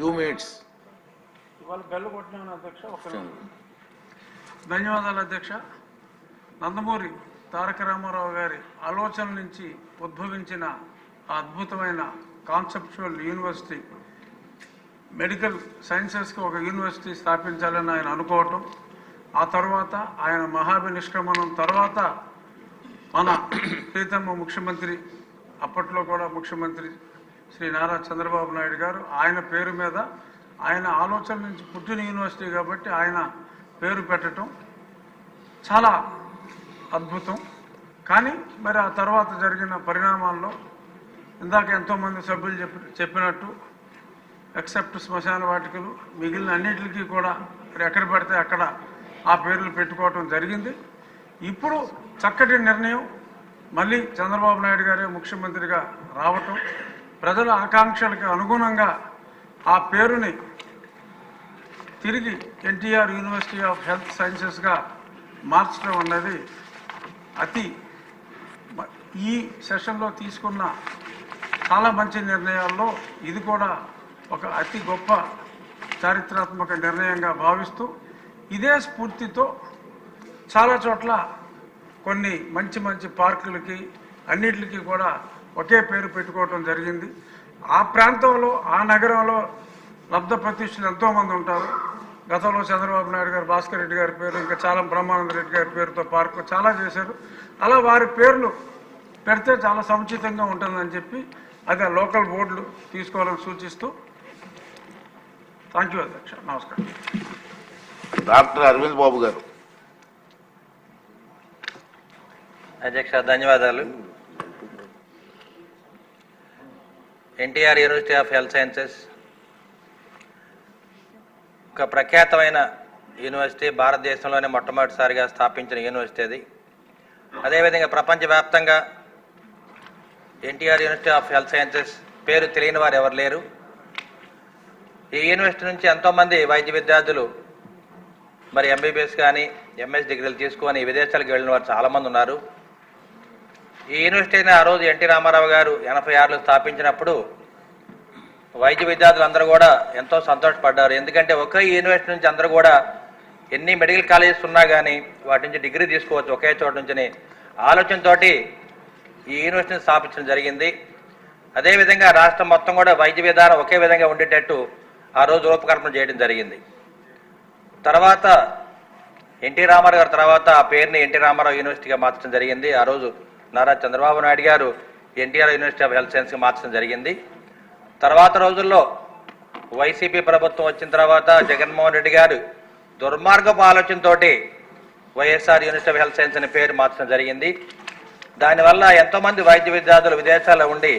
Two minutes ధన్యవాదాలు అధ్యక్ష. నందమూరి తారక రామారావు గారి ఆలోచన నుంచి ఉద్భవించిన ఆ అద్భుతమైన కాన్సెప్చువల్ యూనివర్సిటీ మెడికల్ సైన్సెస్కి ఒక యూనివర్సిటీ స్థాపించాలని ఆయన అనుకోవటం. ఆ తర్వాత ఆయన మహాభి నిష్క్రమణం తర్వాత మన ప్రీతమ్మ ముఖ్యమంత్రి అప్పట్లో కూడా ముఖ్యమంత్రి శ్రీ నారా చంద్రబాబు నాయుడు గారు ఆయన పేరు మీద ఆయన ఆలోచన నుంచి పుట్టిన యూనివర్సిటీ కాబట్టి ఆయన పేరు పెట్టడం చాలా అద్భుతం. కానీ మరి ఆ తర్వాత జరిగిన పరిణామాల్లో ఇందాక ఎంతోమంది సభ్యులు చెప్పి చెప్పినట్టు ఎక్సెప్ట్ శ్మశాన వాటికలు మిగిలిన అన్నిటికీ కూడా మరి ఎక్కడ పడితే అక్కడ ఆ పేర్లు పెట్టుకోవటం జరిగింది. ఇప్పుడు చక్కటి నిర్ణయం మళ్ళీ చంద్రబాబు నాయుడు గారే ముఖ్యమంత్రిగా రావటం. ప్రజల ఆకాంక్షలకు అనుగుణంగా ఆ పేరుని తిరిగి ఎన్టీఆర్ యూనివర్సిటీ ఆఫ్ హెల్త్ సైన్సెస్గా మార్చడం అన్నది అతి ఈ సెషన్లో తీసుకున్న చాలా మంచి నిర్ణయాల్లో ఇది కూడా ఒక అతి గొప్ప చారిత్రాత్మక నిర్ణయంగా భావిస్తూ ఇదే స్ఫూర్తితో చాలా చోట్ల కొన్ని మంచి మంచి పార్కులకి అన్నిటికీ కూడా ఒకే పేరు పెట్టుకోవటం జరిగింది. ఆ ప్రాంతంలో ఆ నగరంలో లబ్ధ ప్రతిష్ఠులు ఎంతోమంది ఉంటారు. గతంలో చంద్రబాబు నాయుడు గారు భాస్కర్ రెడ్డి గారి పేరు ఇంకా చాలా బ్రహ్మానంద రెడ్డి గారి పేరుతో పార్కు చాలా చేశారు. అలా వారి పేర్లు పెడితే చాలా సముచితంగా ఉంటుందని చెప్పి అది లోకల్ బోర్డులు తీసుకోవాలని సూచిస్తూ థ్యాంక్ యూ అధ్యక్ష. నమస్కారం. డాక్టర్ అరవింద్ బాబు గారు. అధ్యక్ష ధన్యవాదాలు. NTR university of health sciences ఒక ప్రఖ్యాతమైన యూనివర్సిటీ భారతదేశంలోనే మొట్టమొదటిసారిగా స్థాపించిన యూనివర్సిటీ అది. అదేవిధంగా ప్రపంచవ్యాప్తంగా NTR university of health sciences పేరు తెలియని వారు ఎవరు లేరు. ఈ యూనివర్సిటీ నుంచి ఎంతోమంది వైద్య విద్యార్థులు మరి ఎంబీబీఎస్ కానీ ఎంఎస్ డిగ్రీలు తీసుకొని విదేశాలకు వెళ్ళిన వారు చాలామంది ఉన్నారు. ఈ యూనివర్సిటీని ఆ రోజు ఎన్టీ రామారావు గారు ఎనభై ఆరులో స్థాపించినప్పుడు వైద్య విద్యార్థులు అందరూ కూడా ఎంతో సంతోషపడ్డారు. ఎందుకంటే ఒకే యూనివర్సిటీ నుంచి అందరూ కూడా ఎన్ని మెడికల్ కాలేజెస్ ఉన్నా కానీ వాటి నుంచి డిగ్రీ తీసుకోవచ్చు ఒకే చోట నుంచి ఆలోచనతోటి ఈ యూనివర్సిటీని స్థాపించడం జరిగింది. అదేవిధంగా రాష్ట్రం మొత్తం కూడా వైద్య విధానం ఒకే విధంగా ఉండేటట్టు ఆ రోజు రూపకల్పన చేయడం జరిగింది. తర్వాత ఎన్టీ రామారావు గారి తర్వాత ఆ పేరుని ఎన్టీ రామారావు యూనివర్సిటీగా మార్చడం జరిగింది. ఆ రోజు నారా చంద్రబాబు నాయుడు గారు ఎన్టీఆర్ యూనివర్సిటీ ఆఫ్ హెల్త్ సైన్స్కి మార్చడం జరిగింది. తర్వాత రోజుల్లో వైసీపీ ప్రభుత్వం వచ్చిన తర్వాత జగన్మోహన్ రెడ్డి గారు దుర్మార్గపు ఆలోచనతోటి YSR university of health science అనే పేరు మార్చడం జరిగింది. దానివల్ల ఎంతోమంది వైద్య విద్యార్థులు విదేశాల్లో ఉండి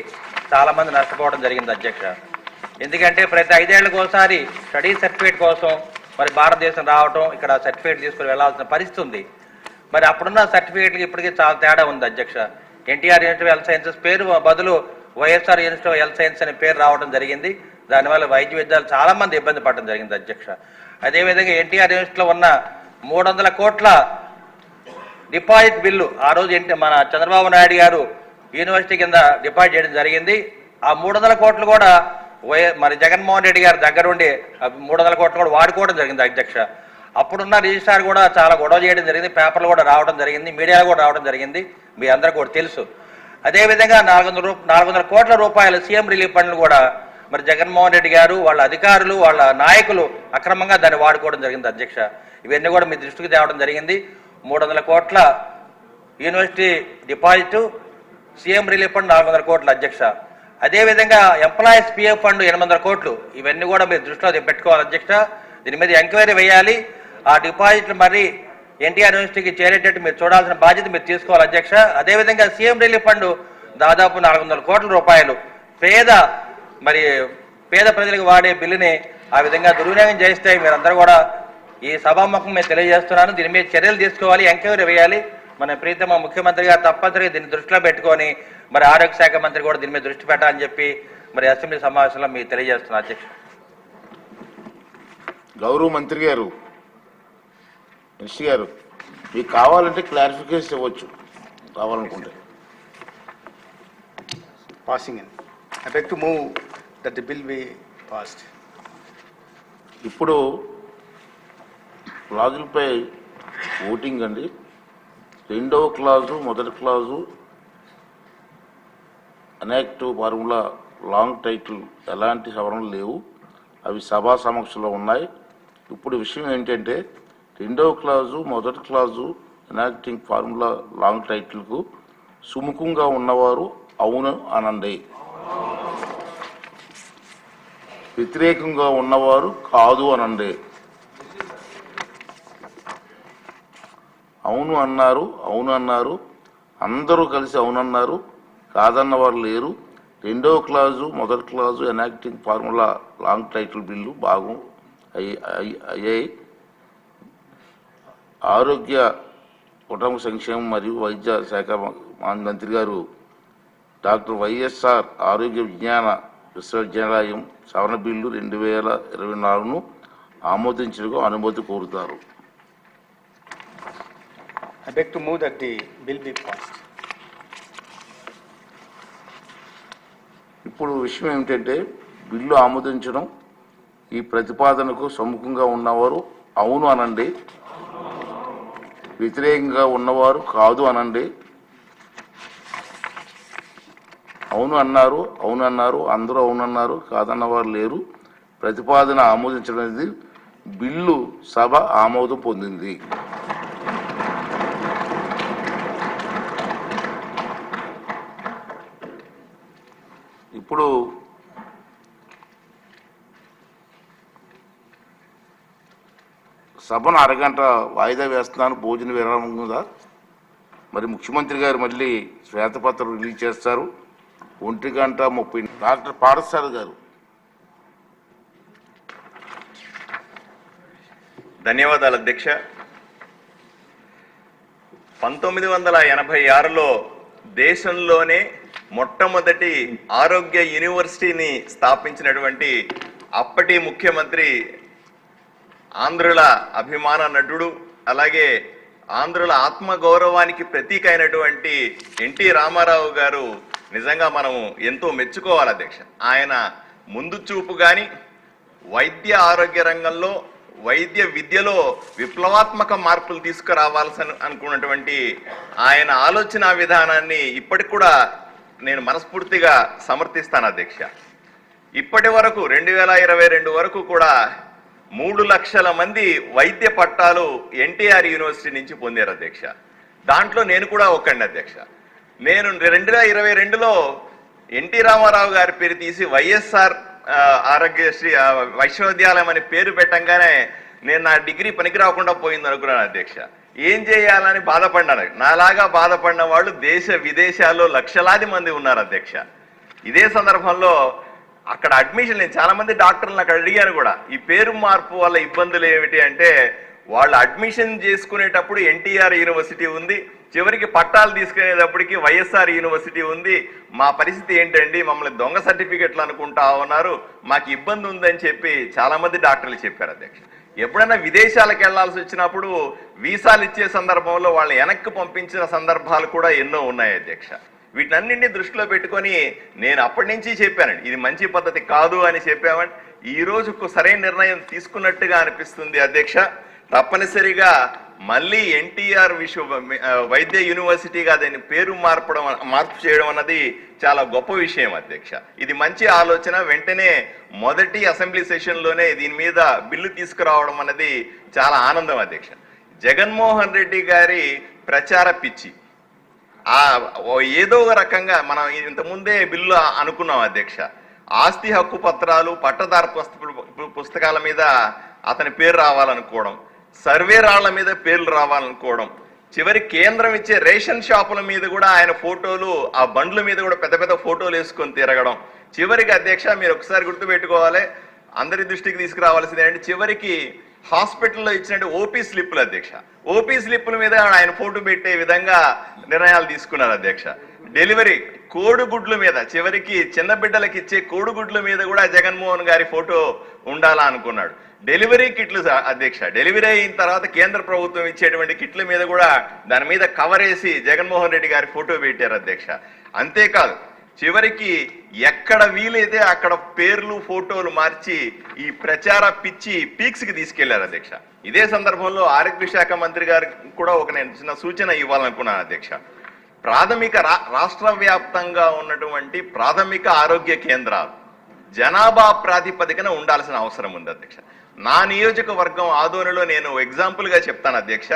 చాలామంది నష్టపోవడం జరిగింది అధ్యక్ష. ఎందుకంటే ప్రతి ఐదేళ్ళకు ఒకసారి స్టడీ సర్టిఫికేట్ కోసం మరి భారతదేశం రావటం ఇక్కడ సర్టిఫికేట్ తీసుకుని వెళ్ళాల్సిన పరిస్థితి ఉంది. మరి అప్పుడున్న సర్టిఫికేట్కి ఇప్పటికీ చాలా తేడా ఉంది అధ్యక్ష. ఎన్టీఆర్ యూనివర్సిటీ హెల్త్ సైన్సెస్ పేరు బదులు వైఎస్ఆర్ యూనివర్సిటీ హెల్త్ సైన్స్ అనే పేరు రావడం జరిగింది. దానివల్ల వైద్య విద్యాలు చాలామంది ఇబ్బంది పడడం జరిగింది అధ్యక్ష. అదేవిధంగా ఎన్టీఆర్ యూనివర్సిటీలో ఉన్న మూడు వందల కోట్ల డిపాజిట్ బిల్లు ఆ రోజు ఏంటి మన చంద్రబాబు నాయుడు గారు యూనివర్సిటీ కింద డిపాజిట్ చేయడం జరిగింది. ఆ మూడు వందల కోట్లు కూడా వై మరి జగన్మోహన్ రెడ్డి గారి దగ్గరుండి ఆ మూడు వందల కోట్లు కూడా వాడుకోవడం జరిగింది అధ్యక్ష. అప్పుడున్న రిజిస్ట్రార్ కూడా చాలా గొడవ చేయడం జరిగింది పేపర్లు కూడా రావడం జరిగింది మీడియాలో కూడా రావడం జరిగింది మీ అందరికీ కూడా తెలుసు. అదేవిధంగా నాలుగు వందల రూ నాలుగు వందల కోట్ల రూపాయల సీఎం రిలీఫ్ ఫండ్లు కూడా మరి జగన్మోహన్ రెడ్డి గారు వాళ్ళ అధికారులు వాళ్ళ నాయకులు అక్రమంగా దాన్ని వాడుకోవడం జరిగింది అధ్యక్ష. ఇవన్నీ కూడా మీ దృష్టికి తేవడం జరిగింది. మూడు వందల కోట్ల university deposit CM relief fund నాలుగు వందల కోట్ల అధ్యక్ష. అదేవిధంగా ఎంప్లాయీస్ పిఎఫ్ ఫండ్ ఎనిమిది వందల కోట్లు. ఇవన్నీ కూడా మీరు దృష్టిలో పెట్టుకోవాలి అధ్యక్ష. దీని మీద ఎంక్వైరీ వేయాలి. ఆ డిపాజిట్లు మరి ఎన్టీఆర్ యూనివర్సిటీకి చేరేటట్టు మీరు చూడాల్సిన బాధ్యత మీరు తీసుకోవాలి అధ్యక్ష. అదేవిధంగా సీఎం రిలీఫ్ ఫండ్ దాదాపు నాలుగు వందల కోట్ల రూపాయలు. పేద మరి పేద ప్రజలకు వాడే బిల్లుని ఆ విధంగా దుర్వినియోగం చేస్తే మీరందరూ కూడా ఈ సభాముఖం మేము తెలియజేస్తున్నాను. దీని మీద చర్యలు తీసుకోవాలి ఎంక్వైరీ వేయాలి. మన ప్రీతమ ముఖ్యమంత్రి గారు తప్పనిసరిగా దీన్ని దృష్టిలో పెట్టుకొని మరి ఆరోగ్య శాఖ మంత్రి కూడా దీని మీద దృష్టి పెట్టాలని చెప్పి మరి అసెంబ్లీ సమావేశంలో మీకు తెలియజేస్తున్నారు అధ్యక్ష. గౌరవ మంత్రి గారు ఎన్సీ గారు మీకు కావాలంటే క్లారిఫికేషన్ ఇవ్వచ్చు కావాలనుకుంటే passing in. I beg to move that the bill be passed. ఇప్పుడు క్లాజులపై ఓటింగ్ అండి రెండవ క్లాజు మొదటి clause enacting formula long title ఎలాంటి సవరణలు లేవు అవి సభా సమక్షంలో ఉన్నాయి ఇప్పుడు విషయం ఏంటంటే రెండవ క్లాజు మొదటి క్లాజు ఎనాక్టింగ్ ఫార్ములా లాంగ్ టైటిల్కు సుముఖంగా ఉన్నవారు అవును అనండి. వ్యతిరేకంగా ఉన్నవారు కాదు అనండి. అవును అన్నారు అవును అన్నారు అందరూ కలిసి అవునన్నారు కాదన్న వారు లేరు. రెండవ క్లాజు మొదటి clause enacting formula long title bill భాగం అయ్యాయి. ఆరోగ్య కుటుంబ సంక్షేమం మరియు వైద్య శాఖ మంత్రి గారు డాక్టర్ వైఎస్ఆర్ ఆరోగ్య విజ్ఞాన విశ్వవిద్యాలయం సవరణ బిల్లు రెండు వేల ఇరవై నాలుగును ఆమోదించడానికి అనుమతి కోరుతారు I beg to move that the bill be passed. ఇప్పుడు విషయం ఏమిటంటే బిల్లు ఆమోదించడం ఈ ప్రతిపాదనకు సముఖంగా ఉన్నవారు అవును అనండి వ్యతిరేకంగా ఉన్నవారు కాదు అనండి. అవును అన్నారు అవును అన్నారు అందరూ అవునన్నారు కాదన్నవారు లేరు. ప్రతిపాదన ఆమోదించడం అనేది బిల్లు సభ ఆమోదం పొందింది. ఇప్పుడు సభను అరగంట వాయిదా వేస్తున్నాను భోజన విరామం ఉందా? మరి ముఖ్యమంత్రి గారు మళ్ళీ శ్వేతపత్రం రిలీజ్ చేస్తారు. ఒంటి గంట ముప్పై డాక్టర్ పాఠశాల గారు. ధన్యవాదాలు అధ్యక్ష. పంతొమ్మిది వందల ఎనభై ఆరులో దేశంలోనే మొట్టమొదటి ఆరోగ్య యూనివర్సిటీని స్థాపించినటువంటి అప్పటి ముఖ్యమంత్రి ఆంధ్రుల అభిమాన నటుడు అలాగే ఆంధ్రుల ఆత్మగౌరవానికి ప్రతీక అయినటువంటి ఎన్టీ రామారావు గారు నిజంగా మనం ఎంతో మెచ్చుకోవాలి అధ్యక్ష. ఆయన ముందు చూపు కానీ వైద్య ఆరోగ్య రంగంలో వైద్య విద్యలో విప్లవాత్మక మార్పులు తీసుకురావాల్సిన అనుకున్నటువంటి ఆయన ఆలోచన విధానాన్ని ఇప్పటికి కూడా నేను మనస్ఫూర్తిగా సమర్థిస్తాను అధ్యక్ష. ఇప్పటి వరకు రెండు వేల ఇరవై రెండు వరకు కూడా మూడు లక్షల మంది వైద్య పట్టాలు ఎన్టీఆర్ యూనివర్సిటీ నుంచి పొందారు అధ్యక్ష. దాంట్లో నేను కూడా ఒకండి అధ్యక్ష. నేను రెండు వేల ఇరవై రెండులో ఎన్టీ రామారావు గారి పేరు తీసి వైఎస్ఆర్ ఆరోగ్యశ్రీ విశ్వవిద్యాలయం అని పేరు పెట్టంగానే నేను నా డిగ్రీ పనికి రాకుండా పోయింది అనుకున్నాను అధ్యక్ష. ఏం చేయాలని బాధపడ్డాను. నాలాగా బాధపడిన వాళ్ళు దేశ విదేశాల్లో లక్షలాది మంది ఉన్నారు అధ్యక్ష. ఇదే సందర్భంలో అక్కడ అడ్మిషన్ నేను చాలామంది డాక్టర్లు డాక్టర్లను అక్కడ అడిగాను కూడా. ఈ పేరు మార్పు వల్ల ఇబ్బందులు ఏమిటి అంటే వాళ్ళు అడ్మిషన్ చేసుకునేటప్పుడు ఎన్టీఆర్ యూనివర్సిటీ ఉంది చివరికి పట్టాలు తీసుకునేటప్పటికి వైఎస్ఆర్ యూనివర్సిటీ ఉంది. మా పరిస్థితి ఏంటండి? మమ్మల్ని దొంగ సర్టిఫికెట్లు అనుకుంటా ఉన్నారు. మాకు ఇబ్బంది ఉందని చెప్పి చాలామంది డాక్టర్లు చెప్పారు అధ్యక్ష. ఎప్పుడైనా విదేశాలకు వెళ్ళాల్సి వచ్చినప్పుడు వీసాలు ఇచ్చే సందర్భంలో వాళ్ళని వెనక్కి పంపించిన సందర్భాలు కూడా ఎన్నో ఉన్నాయి అధ్యక్ష. వీటన్నింటినీ దృష్టిలో పెట్టుకొని నేను అప్పటి నుంచి చెప్పానండి ఇది మంచి పద్ధతి కాదు అని చెప్పామని ఈ రోజుకు సరైన నిర్ణయం తీసుకున్నట్టుగా అనిపిస్తుంది అధ్యక్ష. తప్పనిసరిగా మళ్ళీ ఎన్టీఆర్ విశ్వ వైద్య యూనివర్సిటీగా దాని పేరు మార్పడం మార్పు చేయడం అన్నది చాలా గొప్ప విషయం అధ్యక్ష. ఇది మంచి ఆలోచన వెంటనే మొదటి అసెంబ్లీ సెషన్లోనే దీని మీద బిల్లు తీసుకురావడం అన్నది చాలా ఆనందం అధ్యక్ష. జగన్మోహన్ రెడ్డి గారి ప్రచార పిచ్చి. ఏదో ఒక రకంగా మనం ఇంతకుముందే బిల్లు అనుకున్నాం అధ్యక్ష. ఆస్తి హక్కు పత్రాలు పట్టదారు పుస్తకాలు పుస్తకాల మీద అతని పేరు రావాలనుకోవడం సర్వే రాళ్ళ మీద పేర్లు రావాలనుకోవడం చివరి కేంద్రం ఇచ్చే రేషన్ షాపుల మీద కూడా ఆయన ఫోటోలు ఆ బండ్ల మీద కూడా పెద్ద పెద్ద ఫోటోలు వేసుకొని తిరగడం. చివరికి అధ్యక్ష మీరు ఒకసారి గుర్తుపెట్టుకోవాలి అందరి దృష్టికి తీసుకురావాల్సింది ఏంటంటే చివరికి హాస్పిటల్లో ఇచ్చినట్టు ఓపీ స్లిప్పులు అధ్యక్ష. ఓపీ స్లిప్పుల మీద ఆయన ఫోటో పెట్టే విధంగా నిర్ణయాలు తీసుకున్నారు అధ్యక్ష. డెలివరీ కోడిగుడ్ల మీద చివరికి చిన్న బిడ్డలకి ఇచ్చే కోడిగుడ్ల మీద కూడా జగన్మోహన్ గారి ఫోటో ఉండాలా అనుకున్నాడు. డెలివరీ కిట్లు అధ్యక్ష డెలివరీ అయిన తర్వాత కేంద్ర ప్రభుత్వం ఇచ్చేటువంటి కిట్ల మీద కూడా దాని మీద కవర్ వేసి జగన్మోహన్ రెడ్డి గారి ఫోటో పెట్టారు అధ్యక్ష. అంతేకాదు చివరికి ఎక్కడ వీలైతే అక్కడ పేర్లు ఫోటోలు మార్చి ఈ ప్రచార పిచ్చి పీక్స్కి తీసుకెళ్ళారు అధ్యక్ష. ఇదే సందర్భంలో ఆరోగ్య శాఖ మంత్రి గారికి కూడా ఒక నేను చిన్న సూచన ఇవ్వాలనుకున్నాను అధ్యక్ష. ప్రాథమిక రా- రాష్ట్ర వ్యాప్తంగా ఉన్నటువంటి ప్రాథమిక ఆరోగ్య కేంద్రాలు జనాభా ప్రాతిపదికన ఉండాల్సిన అవసరం ఉంది అధ్యక్ష. నా నియోజకవర్గం ఆదోనిలో నేను ఎగ్జాంపుల్గా చెప్తాను అధ్యక్ష.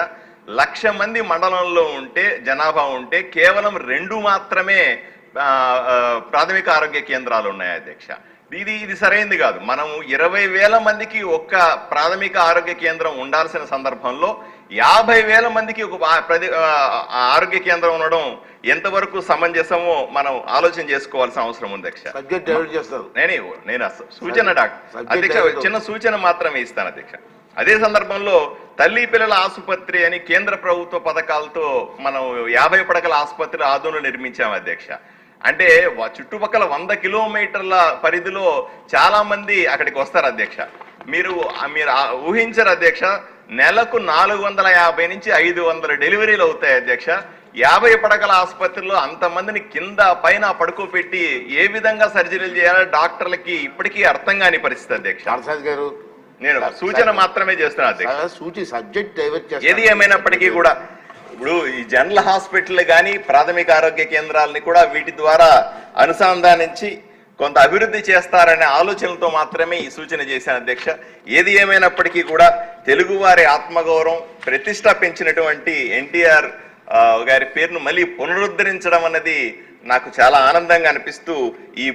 లక్ష మంది మండలంలో ఉంటే జనాభా ఉంటే కేవలం రెండు మాత్రమే ప్రాథమిక ఆరోగ్య కేంద్రాలు ఉన్నాయి అధ్యక్ష. ఇది ఇది సరైంది కాదు. మనం ఇరవై వేల మందికి ఒక్క ప్రాథమిక ఆరోగ్య కేంద్రం ఉండాల్సిన సందర్భంలో యాభై వేల మందికి ఒక ప్రతి ఆరోగ్య కేంద్రం ఉండడం ఎంతవరకు సమంజసమో మనం ఆలోచన చేసుకోవాల్సిన అవసరం ఉంది అధ్యక్ష. నేను నేను సూచన డాక్టర్. అధ్యక్ష. చిన్న సూచన మాత్రమే ఇస్తాను అధ్యక్ష. అదే సందర్భంలో తల్లి పిల్లల ఆసుపత్రి అని కేంద్ర ప్రభుత్వ పథకాలతో మనం యాభై పడకల ఆసుపత్రి ఆదోను నిర్మించాం అధ్యక్ష. అంటే చుట్టుపక్కల వంద కిలోమీటర్ల పరిధిలో చాలా మంది అక్కడికి వస్తారు అధ్యక్ష. మీరు మీరు ఊహించరు అధ్యక్ష నెలకు నాలుగు వందల యాభై నుంచి ఐదు వందల డెలివరీలు అవుతాయి అధ్యక్ష. యాభై పడకల ఆసుపత్రిలో అంతమందిని కింద పైన పడుకోబెట్టి ఏ విధంగా సర్జరీలు చేయాలో డాక్టర్లకి ఇప్పటికీ అర్థం కాని పరిస్థితి అధ్యక్ష. గారు నేను సూచన మాత్రమే చేస్తున్నా అధ్యక్ష. సూచి సబ్జెక్ట్ ఏది ఏమైనప్పటికీ కూడా ఇప్పుడు ఈ జనరల్ హాస్పిటల్ కానీ ప్రాథమిక ఆరోగ్య కేంద్రాలని కూడా వీటి ద్వారా అనుసంధానించి కొంత అభివృద్ధి చేస్తారనే ఆలోచనలతో మాత్రమే ఈ సూచన చేశాను అధ్యక్ష. ఏది ఏమైనప్పటికీ కూడా తెలుగువారి ఆత్మగౌరవం ప్రతిష్ట పెంచినటువంటి ఎన్టీఆర్ గారి పేరును మళ్ళీ పునరుద్ధరించడం అన్నది నాకు చాలా ఆనందంగా అనిపిస్తూ ఈ